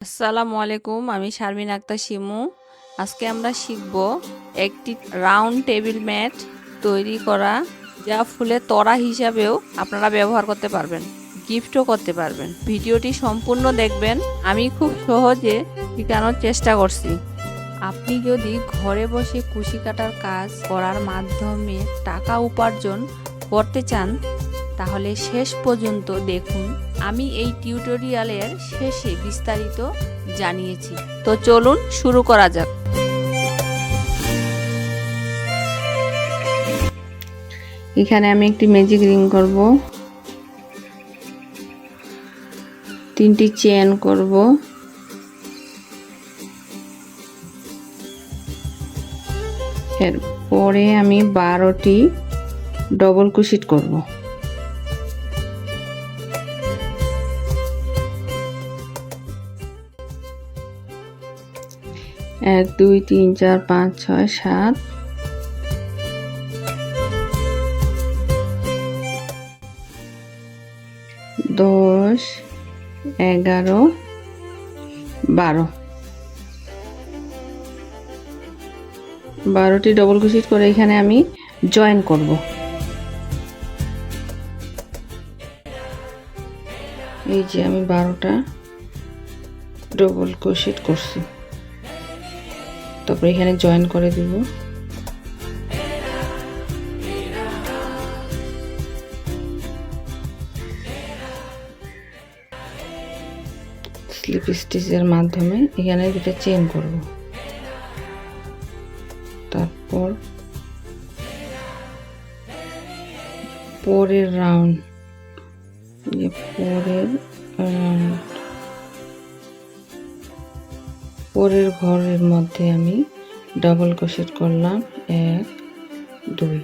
আসসালামু আলাইকুম, আমি শারমিন আক্তার শিমু। আজকে আমরা শিখব একটি রাউন্ড টেবিল ম্যাট তৈরি করা, যা ফুলের তরা হিসাবেও আপনারা ব্যবহার করতে পারবেন, গিফটও করতে পারবেন। ভিডিওটি সম্পূর্ণ দেখবেন, আমি খুব সহজে শেখানোর চেষ্টা করছি। আপনি যদি ঘরে বসে কুশি কাটার কাজ করার মাধ্যমে টাকা উপার্জন করতে চান, তাহলে শেষ পর্যন্ত দেখুন আমি এই টিউটোরিয়ালের শেষে বিস্তারিত জানিয়েছি। তো চলুন শুরু করা যাক। এখানে আমি একটি ম্যাজিক রিং করব। তিনটি চেন করব। এরপরে আমি বারোটি ডবল কুশিট করব। এক, দুই, তিন, চার, পাঁচ, ছয়, সাত। দশ, এগারো, বারো। বারোটি ডবল কুশিট করে এখানে আমি জয়েন করব। এই যে আমি বারোটা ডবল ক্রোশেট করছি। তারপরে এখানে জয়েন করে দিব। স্লিপ স্টিচের মাধ্যমে এখানে দুটো চেন করব। তারপর পরের রাউন্ড পরের রাউন্ড পরের ঘরের মধ্যে আমি ডাবল ক্রোশেট করলাম। এক, দুই।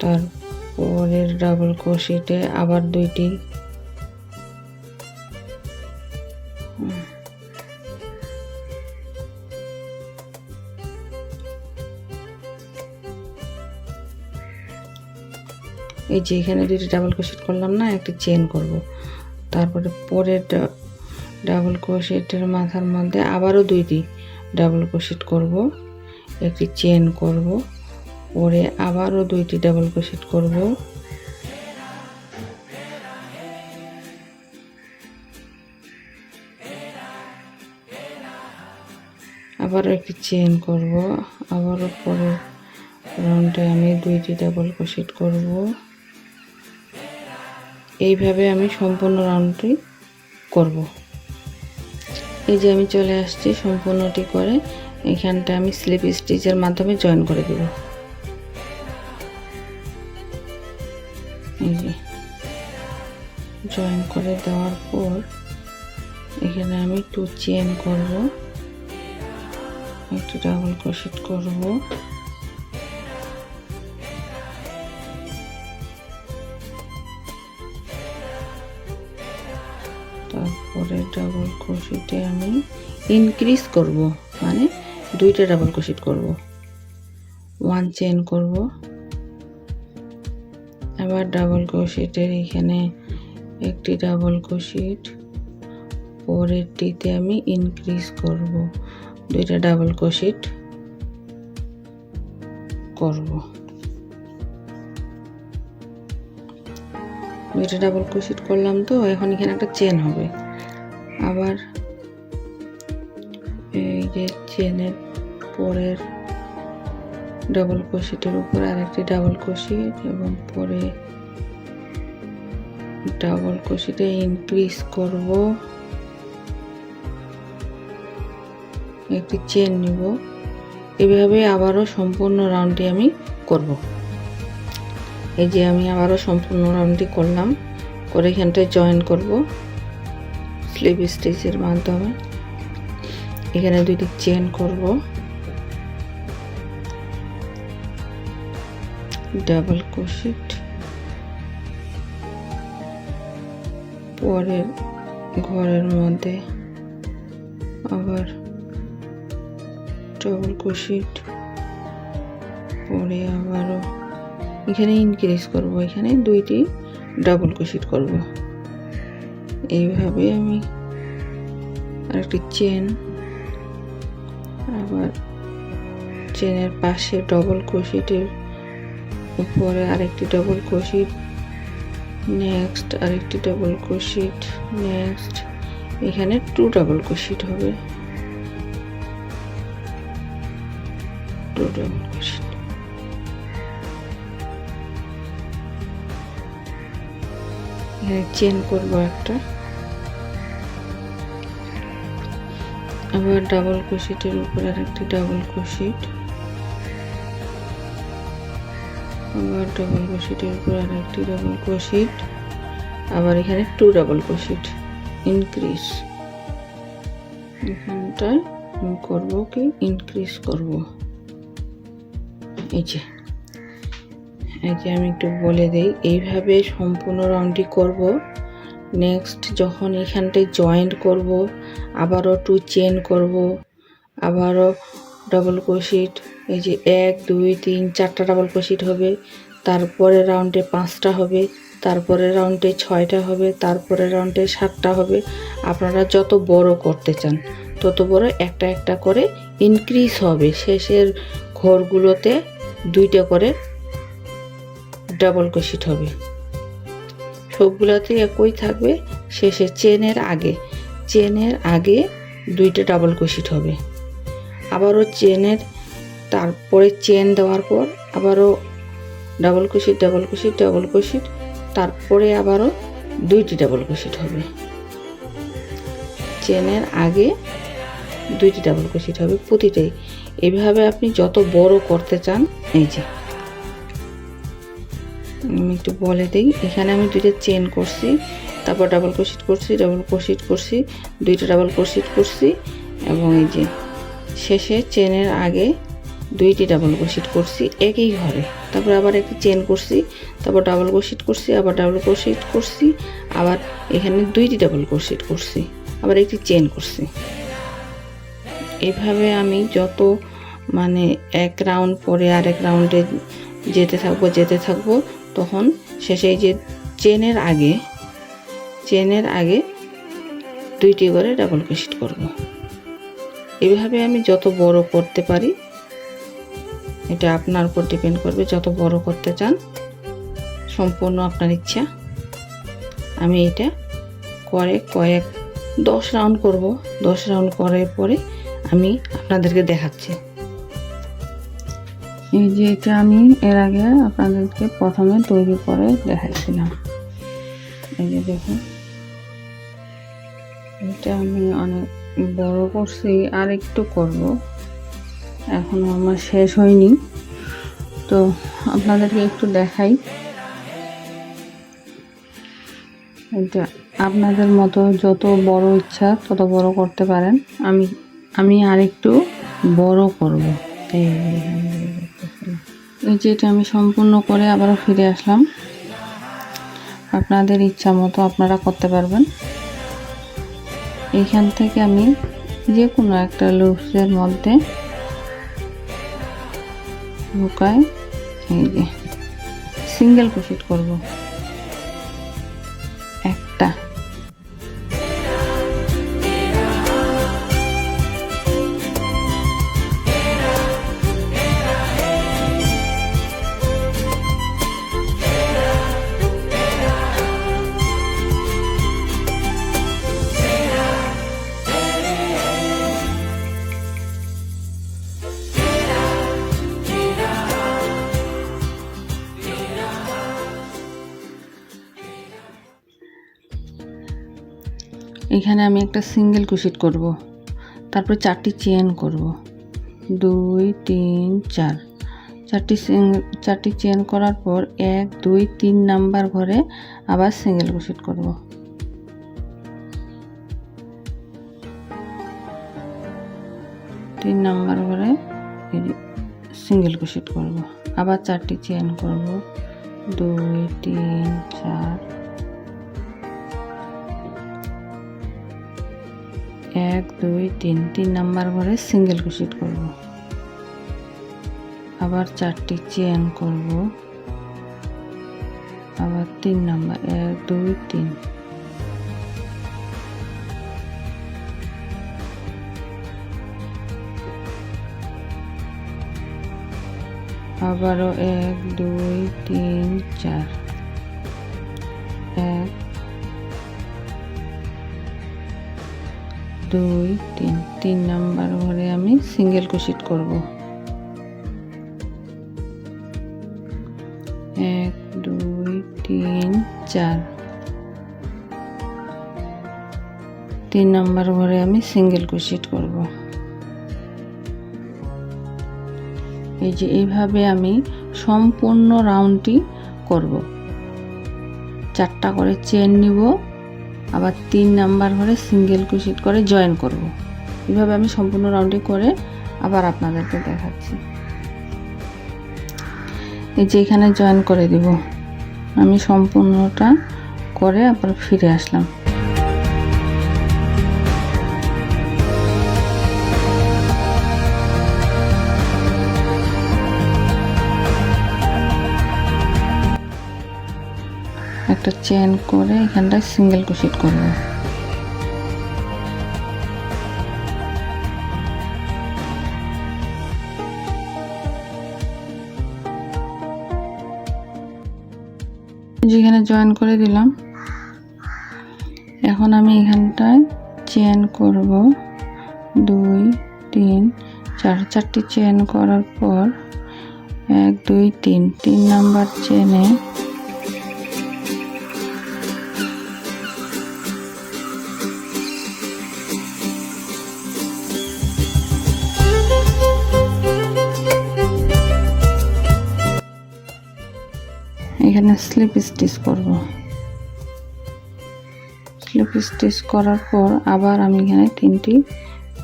তারপরের ডাবল ক্রোশেটে আবার দুইটি। এই যে এখানে দুইটি ডাবল ক্রোশেট করলাম না, একটি চেন করব। তারপরে পরের ডাবল ক্রোশেটের মাথার মধ্যে আবারও দুইটি ডাবল ক্রোশেট করব। একটি চেন করব। পরে আবারও দুইটি ডাবল ক্রোশেট করব। আবারও একটি চেন করব। আবারও পরের রাউন্ডে আমি দুইটি ডাবল ক্রোশেট করব। এইভাবে আমি সম্পূর্ণ রাউন্ডটি করব। এই যে আমি চলে আসছি সম্পূর্ণটি করে, এখানটা আমি স্লিপ স্টিচের মাধ্যমে জয়েন করে দেব। জয়েন করে দেওয়ার পর এখানে আমি টু চেন করব, একটু ডাবল ক্রোশেট করব। ডাবল ক্রোশেটে আমি ইনক্রিজ করব। মানে দুইটা ডাবল ক্রোশেট করব। ওয়ান চেন করব। আবার ডাবল ক্রোশেটের এখানে একটি ডাবল ক্রোশেট পরেরটিতে আমি ইনক্রিজ করব। দুইটা ডাবল ক্রোশেট করব। দুইটা ডাবল ক্রোশেট করলাম তো, এখন এখানে একটা চেন হবে। আবার এই যে চেনের পরের ডাবল ক্রোশেটের উপর আরেকটি ডাবল ক্রোশেট এবং পরে ডাবল ক্রোশেটে ইনক্রিজ করব। একটি চেন নিব। এভাবে আবারও সম্পূর্ণ রাউন্ডটি আমি করব। এই যে আমি আবারও সম্পূর্ণ রাউন্ডটি করলাম, করে এখানটায় জয়েন করব। স্লিপ স্টিচের মাধ্যমে এখানে দুইটি চেন করব। ডাবল ক্রোশেট পরের ঘরের মধ্যে আবার ডাবল ক্রোশেট পরে আবারও এখানে ইনক্রিজ করব। এখানে দুইটি ডাবল ক্রোশেট করব। এইভাবে আমি আরেকটি চেন আবার চেনের পাশে ডবল ক্রোশেটের উপরে আরেকটি ডবল ক্রোশেট নেক্সট আরেকটি ডবল ক্রোশেট নেক্সট এখানে টু ডাবল ক্রোশেট হবে। টু ডাবল ক্রোশেট চেন করব একটা। আবার ডাবল ক্রোশেটের উপরে আরেকটি ডাবল ক্রোশেট আবার ডাবল ক্রোশেটের উপর আরেকটি ডাবল ক্রোশেট আবার এখানে টু ডাবল ক্রোশেট ইনক্রিজ এখানটায় করব কি? ইনক্রিজ করব। এই যে। এই যে আমি একটু বলে দিই, এইভাবে সম্পূর্ণ রাউন্ডটি করব। নেক্সট যখন এখানটায় জয়েন্ট করব আবারও টু চেন করব। আবারও ডাবল ক্রোশেট এই যে এক, দুই, তিন, চারটা ডাবল ক্রোশেট হবে। তারপরে রাউন্ডে পাঁচটা হবে তারপরে রাউন্ডে ছয়টা হবে তারপরে রাউন্ডে সাতটা হবে। আপনারা যত বড় করতে চান, তত বড় একটা একটা করে ইনক্রিজ হবে। শেষের ঘরগুলোতে দুইটা করে ডাবল ক্রোশেট হবে। সবগুলোতে একই থাকবে শেষে চেনের আগে। চেনের আগে দুইটা ডাবল ক্রোশেট হবে। আবারও চেনের, তারপরে চেন দেওয়ার পর আবারও double crochet double crochet double crochet তারপরে আবারও দুইটি ডাবল ক্রোশেট হবে। চেনের আগে দুইটি ডাবল ক্রোশেট হবে প্রতিটাই। এভাবে আপনি যত বড় করতে চান, এই যে। আমি একটু বলে দিই, এখানে আমি দুইটা চেন করছি। তারপর ডাবল ক্রোশেট করছি ডাবল ক্রোশেট করছি, দুইটা ডাবল ক্রোশেট করছি এবং এই যে শেষে চেনের আগে দুইটি ডাবল ক্রোশেট করছি একই ঘরে। তারপর আবার একটি চেন করছি, তারপর ডাবল ক্রোশেট করছি, আবার ডাবল ক্রোশেট করছি, আবার এখানে দুইটি ডাবল ক্রোশেট করছি, আবার একটি চেন করছি। এভাবে আমি যত মানে এক রাউন্ড পরে আরেক রাউন্ডে যেতে থাকব যেতে থাকব, তখন শেষে যে চেনের আগে চেনের আগে দুইটি করে ডাবল ক্রোশেট করব। এভাবে আমি যত বড় করতে পারি, এটা আপনার উপর ডিপেন্ড করবে, যত বড় করতে চান, সম্পূর্ণ আপনার ইচ্ছা, আমি এটা করে কয়েক, দশ রাউন্ড করব। দশ রাউন্ড করার পরে আমি আপনাদেরকে দেখাচ্ছি। এই যে এটা আমি এর আগে আপনাদেরকে প্রথমে তৈরি করে দেখাইছিলাম এই যে দেখুন। এটা আমি অনেক বড় করছি, আর একটু করব। এখনও আমার শেষ হয়নি। তো আপনাদেরকে একটু দেখাই। এটা আপনাদের মতো যত বড় ইচ্ছা তত বড় করতে পারেন। আমি আমি আরেকটু বড় করব। এই এই যে এটা আমি সম্পূর্ণ করে আবারও ফিরে আসলাম। আপনাদের ইচ্ছা মতো আপনারা করতে পারবেন। এইখান থেকে আমি যে কোনো একটা লুপসের মধ্যে ঢুকাই এই যে সিঙ্গেল ক্রোশেট করব। এখানে আমি একটা সিঙ্গেল ক্রোশেট করব। তারপরে চারটি চেন করব। দুই, তিন, চার। চারটি চারটি চেন করার পর এক, দুই, তিন নাম্বার ঘরে আবার সিঙ্গেল কুশিট করব। তিন নাম্বার ঘরে সিঙ্গেল কুশিট করব। আবার চারটি চেন করব। দুই, তিন, চার। এক, দুই, তিন তিন নাম্বার ঘরে সিঙ্গেল ক্রোশেট করব। আবার চারটি চেন করব। আবার তিন নাম্বার, এক, দুই, তিন। আবারও এক, দুই, তিন, চার। এক দুই, তিন তিন নাম্বার ঘরে আমি সিঙ্গেল কুশিট করব। এক, দুই, তিন, চার। তিন নাম্বার ঘরে আমি সিঙ্গেল কুশিট করব। এই যে এইভাবে আমি সম্পূর্ণ রাউন্ডটি করব। চারটা করে চেন নিব। আবার তিন নাম্বার ঘরে সিঙ্গেল কুশিট করে জয়েন করব। এভাবে আমি সম্পূর্ণ রাউন্ডে করে আবার আপনাদেরকে দেখাচ্ছি। এই যে এখানে জয়েন করে দিব। আমি সম্পূর্ণটা করে আবার ফিরে আসলাম। চেন করে এখানটায় সিঙ্গেল কুশিট করব। যেখানে জয়েন করে দিলাম, এখন আমি এখানটায় চেন করব। দুই, তিন, চার, চারটি চেন করার পর এক, দুই, তিন তিন নাম্বার চেনে স্লিপ স্টিচ করব। স্লিপ স্টিচ করার পর আবার আমি এখানে তিনটি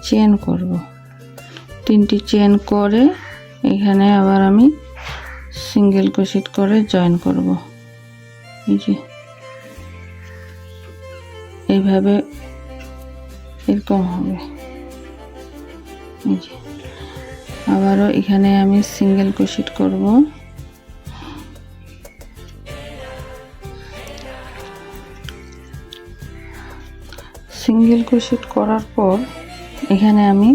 চেন করব। তিনটি চেন করে এখানে আবার আমি সিঙ্গেল ক্রোশেট করে জয়েন করব। এই যে এইভাবে এরকম হবে। এই যে আবারও এখানে আমি সিঙ্গেল ক্রোশেট করব। সিঙ্গেল ক্রোশেট করার পর এখানে আমি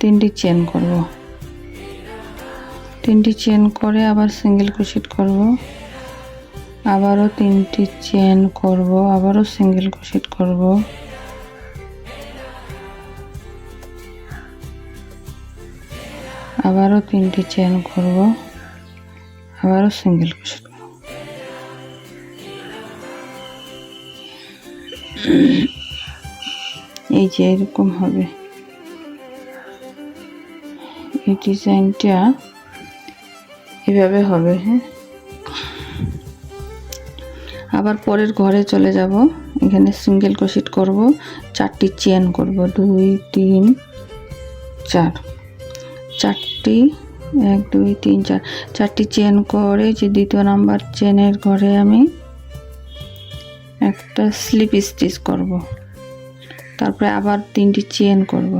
তিনটি চেন করব। তিনটি চেন করে আবার সিঙ্গেল ক্রোশেট করব। আবারও তিনটি চেন করব, আবারও সিঙ্গেল ক্রোশেট করব। আবারও তিনটি চেন করব, আবারও সিঙ্গেল ক্রোশেট এই যে এরকম হবে। এই ডিজাইনটা এভাবে হবে হ্যাঁ? আবার পরের ঘরে চলে যাব। এখানে সিঙ্গেল ক্রোশেট করব, চারটি চেন করব, দুই, তিন, চার। চারটি, এক, দুই, তিন, চার। চারটি চেন করে যে দ্বিতীয় নাম্বার চেনের ঘরে আমি একটা স্লিপ স্টিচ করব। তারপরে আবার তিনটি চেন করব।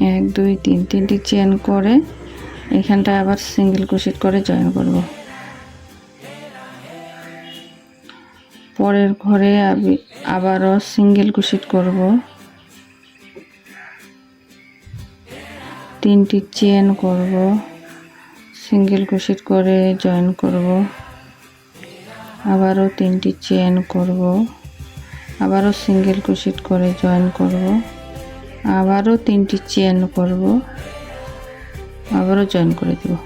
এক, দুই, তিন, তিনটি চেন করে এখানটায় আবার সিঙ্গেল ক্রোশেট করে জয়েন করব। পরের ঘরে আবারও সিঙ্গেল ক্রোশেট করব। তিনটি চেন করব। সিঙ্গেল ক্রোশেট করে জয়েন করব। আবারও তিনটি চেন করব। আবারও সিঙ্গেল ক্রোশেট করে জয়েন করব। আবারও তিনটি চেন করব। আবারও জয়েন করে দেব।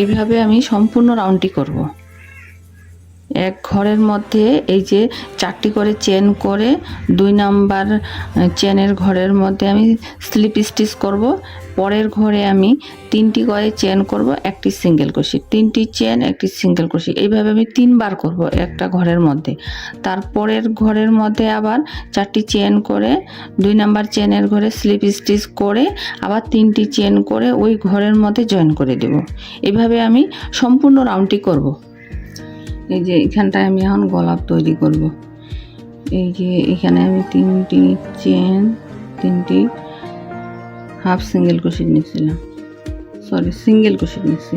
এইভাবে আমি সম্পূর্ণ রাউন্ডটি করব। এক ঘরের মধ্যে এই যে চারটি করে চেন করে দুই নাম্বার চেনের ঘরের মধ্যে আমি স্লিপ স্টিচ করব। পরের ঘরে আমি তিনটি করে চেন করব, একটি সিঙ্গেল ক্রোশি তিনটি চেন একটি সিঙ্গেল ক্রোশি এইভাবে আমি তিনবার করব একটা ঘরের মধ্যে। তারপরের ঘরের মধ্যে আবার চারটি চেন করে, দুই নাম্বার চেনের ঘরে স্লিপ স্টিচ করে, আবার তিনটি চেন করে ওই ঘরের মধ্যে জয়েন করে দেব। এইভাবে আমি সম্পূর্ণ রাউন্ডটি করব। এই যে এখানটায় আমি এখন গোলাপ তৈরি করব। এই যে এখানে আমি তিনটি চেন তিনটি হাফ সিঙ্গেল কুশিট নিয়েছিলাম সরি সিঙ্গেল কুশিট নিয়েছি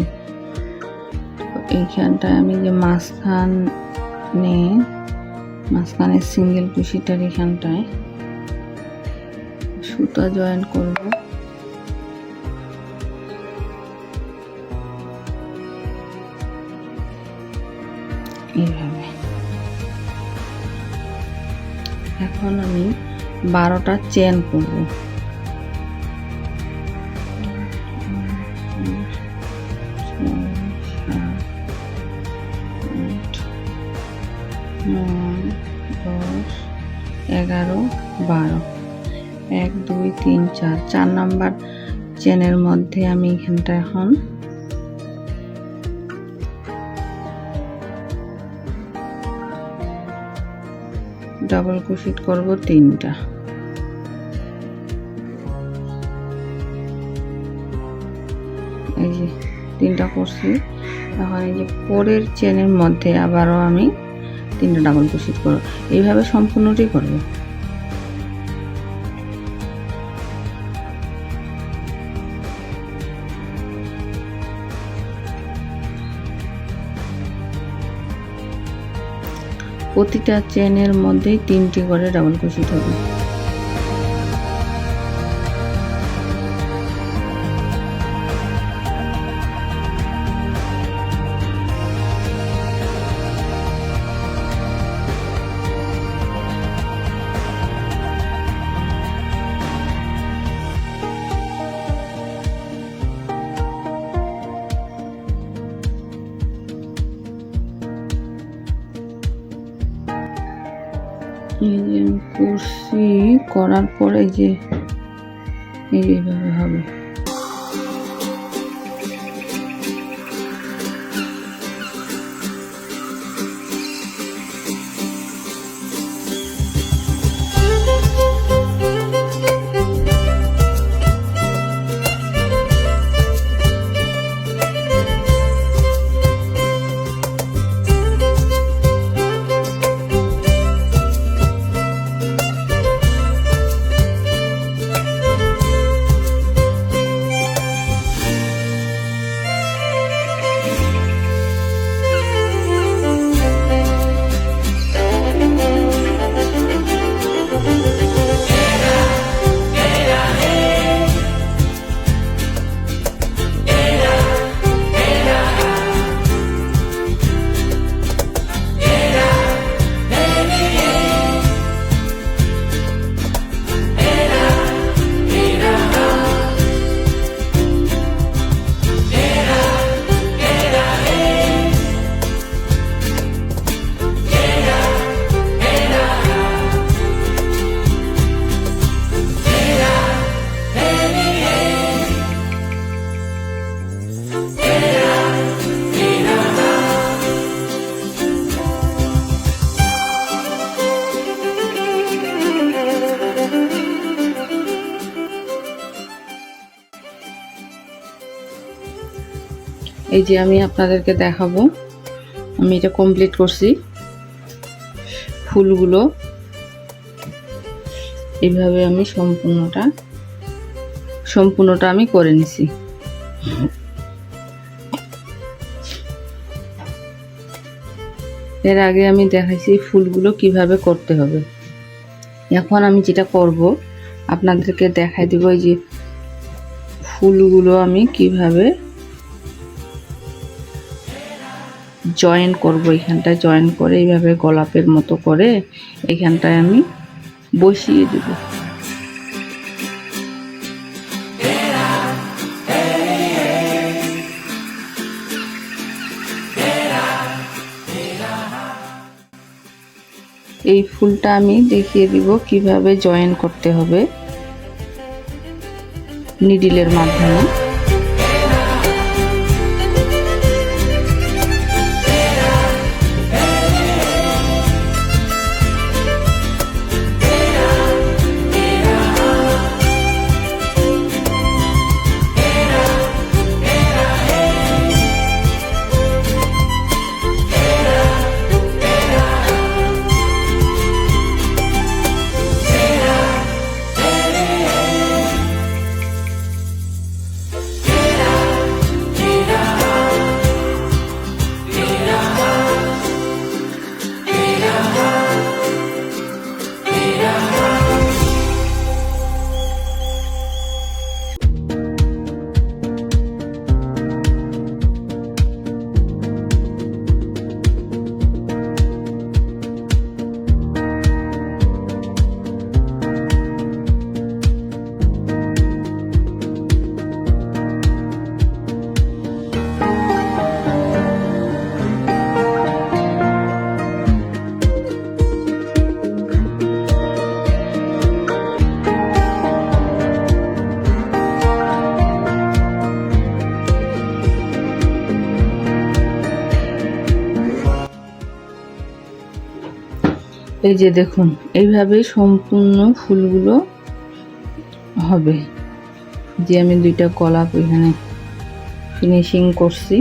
তো এইখানটায় আমি যে মাঝখান নে, মাঝখানে সিঙ্গেল কুশিটার এখানটায় সুতা জয়েন করব। এইভাবে। এখন আমি বারোটা চেন করব। বারো। এক, দুই, তিন, চার চার নাম্বার চেনের মধ্যে আমি এখানটা এখন ডাবল ক্রোশেট করব তিনটা। এই যে তিনটা করছি। এখন এই যে পরের চেনের মধ্যে আবারও আমি তিনটা ডাবল ক্রোশেট করব। এইভাবে সম্পূর্ণটি করব। প্রতিটা চেনের মধ্যেই তিনটি করে ডাবল ক্রোশেট হবে। করছি করার পরে যে এইভাবে হবে। এই যে আমি আপনাদেরকে দেখাবো। আমি এটা কমপ্লিট করছি। ফুলগুলো। এইভাবে আমি সম্পূর্ণটা সম্পূর্ণটা আমি করে নিছি। এর আগে আমি দেখাইছি ফুলগুলো কীভাবে করতে হবে। এখন আমি যেটা করব, আপনাদেরকে দেখাই দিব যে ফুলগুলো আমি কীভাবে জয়েন করব, এখানটায় জয়েন করে এইভাবে গোলাপের মতো করে এখানটায় আমি বসিয়ে দেব। এই ফুলটা আমি দেখিয়ে দিব কীভাবে জয়েন করতে হবে নিডিলের মাধ্যমে। এই যে দেখুন এইভাবে সম্পূর্ণ ফুলগুলো হবে। যে আমি দুইটা গোলাপ এখানে ফিনিশিং করছি,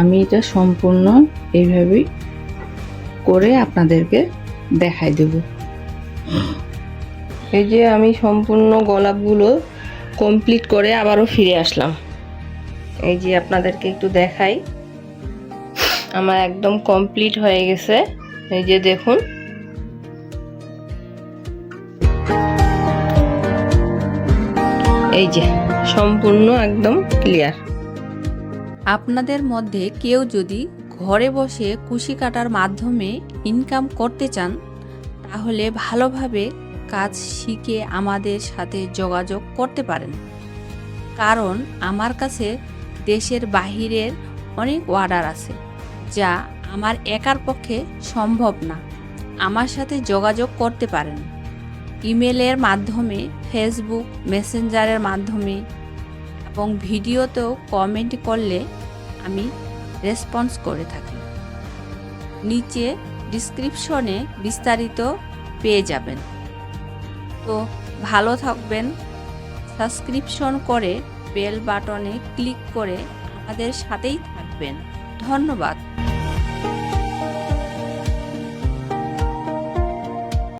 আমি এটা সম্পূর্ণ এইভাবেই করে আপনাদেরকে দেখাই দেব। এই যে আমি সম্পূর্ণ গোলাপগুলো কমপ্লিট করে আবারও ফিরে আসলাম। এই যে আপনাদেরকে একটু দেখাই, আমার একদম কমপ্লিট হয়ে গেছে। এই যে দেখুন। এই যে, সম্পূর্ণ একদম ক্লিয়ার আপনাদের মধ্যে কেউ যদি ঘরে বসে কুশি কাটার মাধ্যমে ইনকাম করতে চান, তাহলে ভালোভাবে কাজ শিখে আমাদের সাথে যোগাযোগ করতে পারেন। কারণ আমার কাছে দেশের বাহিরের অনেক অর্ডার আছে, যা আমার একার পক্ষে সম্ভব না। আমার সাথে যোগাযোগ করতে পারেন। ইমেলের মাধ্যমে, ফেসবুক মেসেঞ্জারের মাধ্যমে এবং ভিডিওতেও কমেন্ট করলে আমি রেসপন্স করে থাকি। নিচে ডিসক্রিপশনে বিস্তারিত পেয়ে যাবেন। তো ভালো থাকবেন। সাবস্ক্রিপশন করে বেল বাটনে ক্লিক করে আমাদের সাথেই থাকবেন। ধন্যবাদ।